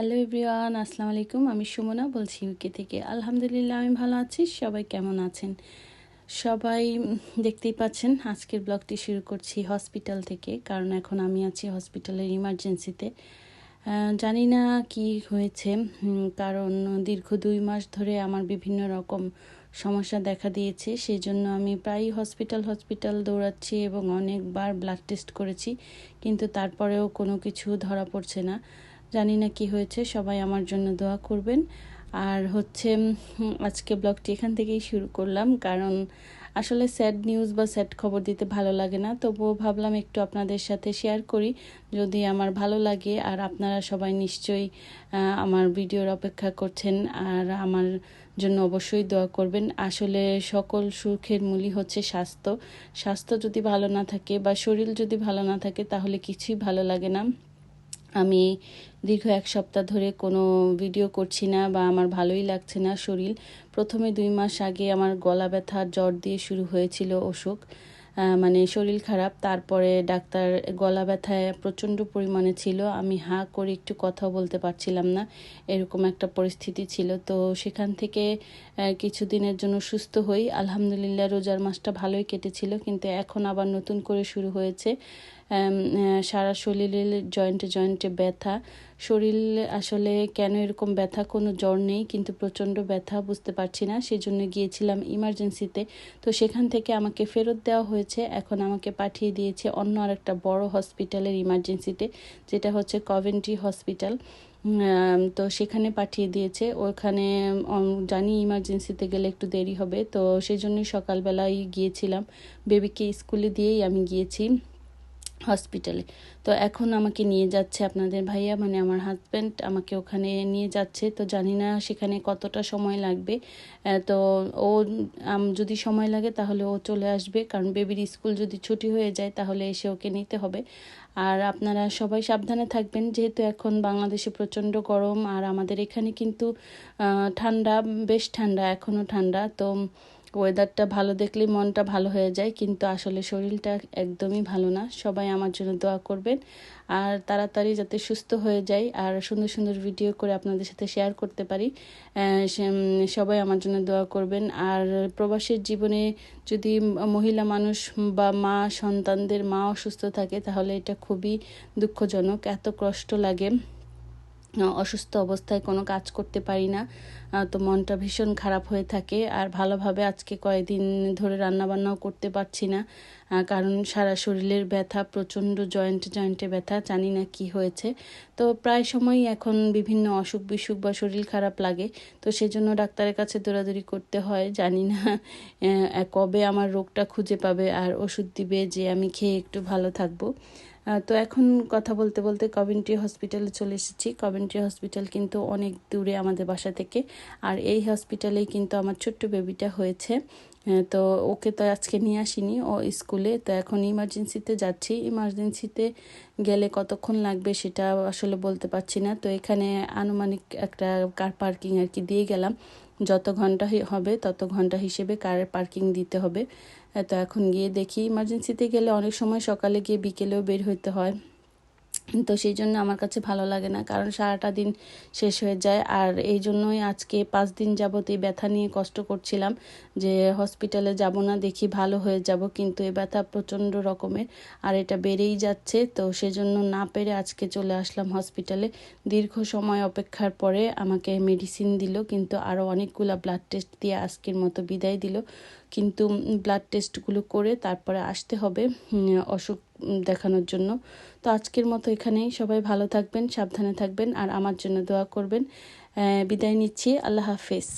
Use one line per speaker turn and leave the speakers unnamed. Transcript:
Hello everyone, আসসালামু আলাইকুম। আমি সুমনা বলছি ইউকে থেকে। আলহামদুলিল্লাহ, আমি ভালো আছি। সবাই কেমন আছেন? সবাই দেখতেই পাচ্ছেন, আজকের ব্লগটি শুরু করছি হসপিটাল থেকে, কারণ এখন আমি আছি হসপিটালের ইমার্জেন্সিতে। জানি না কি হয়েছে কারণ দীর্ঘ দুই মাস ধরে আমার বিভিন্ন রকম সমস্যা দেখা দিয়েছে সেই জন্য আমি প্রায়ই হসপিটাল হসপিটাল দৌড়াচ্ছি এবং অনেকবার ব্লাড টেস্ট করেছি, কিন্তু তারপরেও কোনো কিছু ধরা পড়ছে না। জানি না কি হয়েছে, সবাই আমার জন্য দোয়া করবেন। আর হচ্ছে আজকে ব্লগটি এখান থেকেই শুরু করলাম, কারণ আসলে স্যাড নিউজ বা স্যাড খবর দিতে ভালো লাগে না। তবুও ভাবলাম একটু আপনাদের সাথে শেয়ার করি, যদি আমার ভালো লাগে, আর আপনারা সবাই নিশ্চয়ই আমার ভিডিওর অপেক্ষা করছেন, আর আমার জন্য অবশ্যই দোয়া করবেন। আসলে সকল সুখের মূলই হচ্ছে স্বাস্থ্য। স্বাস্থ্য যদি ভালো না থাকে বা শরীর যদি ভালো না থাকে, তাহলে কিছুই ভালো লাগে না। আমি দীর্ঘ এক সপ্তাহ ধরে কোনো ভিডিও করছি না বা আমার ভালোই লাগছে না শরীর। প্রথমে দুই মাস আগে আমার গলা ব্যথা, জ্বর দিয়ে শুরু হয়েছিল অসুখ মানে শরীর খারাপ। তারপরে ডাক্তার গলা ব্যথায় প্রচণ্ড পরিমাণে ছিল। আমি হা করে একটু কথা বলতে পারছিলাম না। এরকম একটা পরিস্থিতি ছিল। তো সেখান থেকে কিছুদিনের জন্য সুস্থ হই। আলহামদুলিল্লাহ রোজার মাসটা ভালোই কেটেছিল। কিন্তু এখন আবার নতুন করে শুরু হয়েছে। সারা শরীরের জয়েন্টে জয়েন্টে ব্যথা। শরীর আসলে কেন এরকম ব্যথা? কোনো জ্বর নেই, কিন্তু প্রচণ্ড ব্যথা, বুঝতে পারছি না। সেজন্য গিয়েছিলাম ইমার্জেন্সিতে তো সেখান থেকে আমাকে ফেরত দেওয়া হয়েছে। এখন আমাকে পাঠিয়ে দিয়েছে অন্য আরেকটা বড় হসপিটালের ইমার্জেন্সিতে যেটা হচ্ছে কভেন্ট্রি হসপিটাল তো সেখানে পাঠিয়ে দিয়েছে। ওখানে জানি ইমার্জেন্সিতে গেলে একটু দেরি হবে। তো সেই জন্যই সকালবেলায় গিয়েছিলাম। বেবিকে স্কুলে দিয়েই আমি গিয়েছি। হসপিটালে তো এখন আমাকে নিয়ে যাচ্ছে আপনাদের ভাইয়া মানে আমার হাজব্যান্ড আমাকে ওখানে নিয়ে যাচ্ছে। তো জানি না সেখানে কতটা সময় লাগবে। তো ও যদি সময় লাগে তাহলে ও চলে আসবে। কারণ বেবির স্কুল যদি ছুটি হয়ে যায় তাহলে এসে ওকে নিতে হবে। আর আপনারা সবাই সাবধানে থাকবেন, যেহেতু এখন বাংলাদেশে প্রচণ্ড গরম। আর আমাদের এখানে কিন্তু ঠান্ডা, বেশ ঠান্ডা এখনও ঠান্ডা। তো ওয়েদারটা ভালো দেখলেই মনটা ভালো হয়ে যায়, কিন্তু আসলে শরীরটা একদমই ভালো না। সবাই আমার জন্য দোয়া করবেন। আর তাড়াতাড়ি যাতে সুস্থ হয়ে যায় আর সুন্দর সুন্দর ভিডিও করে আপনাদের সাথে শেয়ার করতে পারি সবাই আমার জন্য দোয়া করবেন। আর প্রবাসের জীবনে যদি মহিলা মানুষ বা মা সন্তানদের মা অসুস্থ থাকে, তাহলে এটা খুবই দুঃখজনক। এত কষ্ট লাগে। অসুস্থ অবস্থায় কোনো কাজ করতে পারি না তো মনটা ভীষণ খারাপ হয়ে থাকে। আর ভালোভাবে আজকে কয়েকদিন ধরে রান্নাবান্নাও করতে পারছি না কারণ সারা শরীরের ব্যথা, প্রচণ্ড জয়েন্ট, জয়েন্টে ব্যথা, জানি না কি হয়েছে। তো প্রায় সময়ই এখন বিভিন্ন অসুখ বিসুখ বা শরীর খারাপ লাগে, তো সেজন্য ডাক্তারের কাছে দৌড়াদৌড়ি করতে হয়। জানি না কবে আমার রোগটা খুঁজে পাবে আর ওষুধ দিবে যে আমি খেয়ে একটু ভালো থাকব। তো এখন কথা বলতে বলতে কভেন্ট্রি হসপিটালে চলে এসেছি। কভেন্ট্রি হসপিটাল কিন্তু অনেক দূরে আমাদের বাসা থেকে। আর এই হসপিটালেই কিন্তু আমার ছোট্ট বেবিটা হয়েছে। তো ওকে তো আজকে নিয়ে আসিনি ও স্কুলে তো এখন ইমার্জেন্সিতে যাচ্ছি। ইমার্জেন্সিতে গেলে কতক্ষণ লাগবে সেটা আসলে বলতে পারছি না। তো এখানে আনুমানিক একটা কার পার্কিং আর কি দিয়ে গেলাম। যত ঘণ্টা হবে, তত ঘণ্টা হিসেবে কার পার্কিং দিতে হবে। তো এখন গিয়ে দেখি। ইমার্জেন্সিতে গেলে অনেক সময় সকালে গিয়ে বিকেলেও বের হইতে হয়। তো সেই জন্য আমার কাছে ভালো লাগে না। কারণ সারাটা দিন শেষ হয়ে যায়। আর এই জন্যই আজকে পাঁচ দিন যাবত এই ব্যথা নিয়ে কষ্ট করছিলাম যে হসপিটালে যাব না, দেখি ভালো হয়ে যাব। কিন্তু এই ব্যথা প্রচণ্ড রকমের আর এটা বেড়েই যাচ্ছে। তো সেজন্য না পেরে আজকে চলে আসলাম হসপিটালে। দীর্ঘ সময় অপেক্ষার পরে আমাকে মেডিসিন দিল। কিন্তু আরও অনেকগুলো ব্লাড টেস্ট দিয়ে আজকের মতো বিদায় দিল। কিন্তু ব্লাড টেস্টগুলো করে তারপরে আসতে হবে অসুখ দেখানোর জন্য। তো আজকের মতো এখানেই। সবাই ভালো থাকবেন, সাবধানে থাকবেন, আর আমার জন্য দোয়া করবেন। বিদায় নিচ্ছি। আল্লাহ হাফেজ।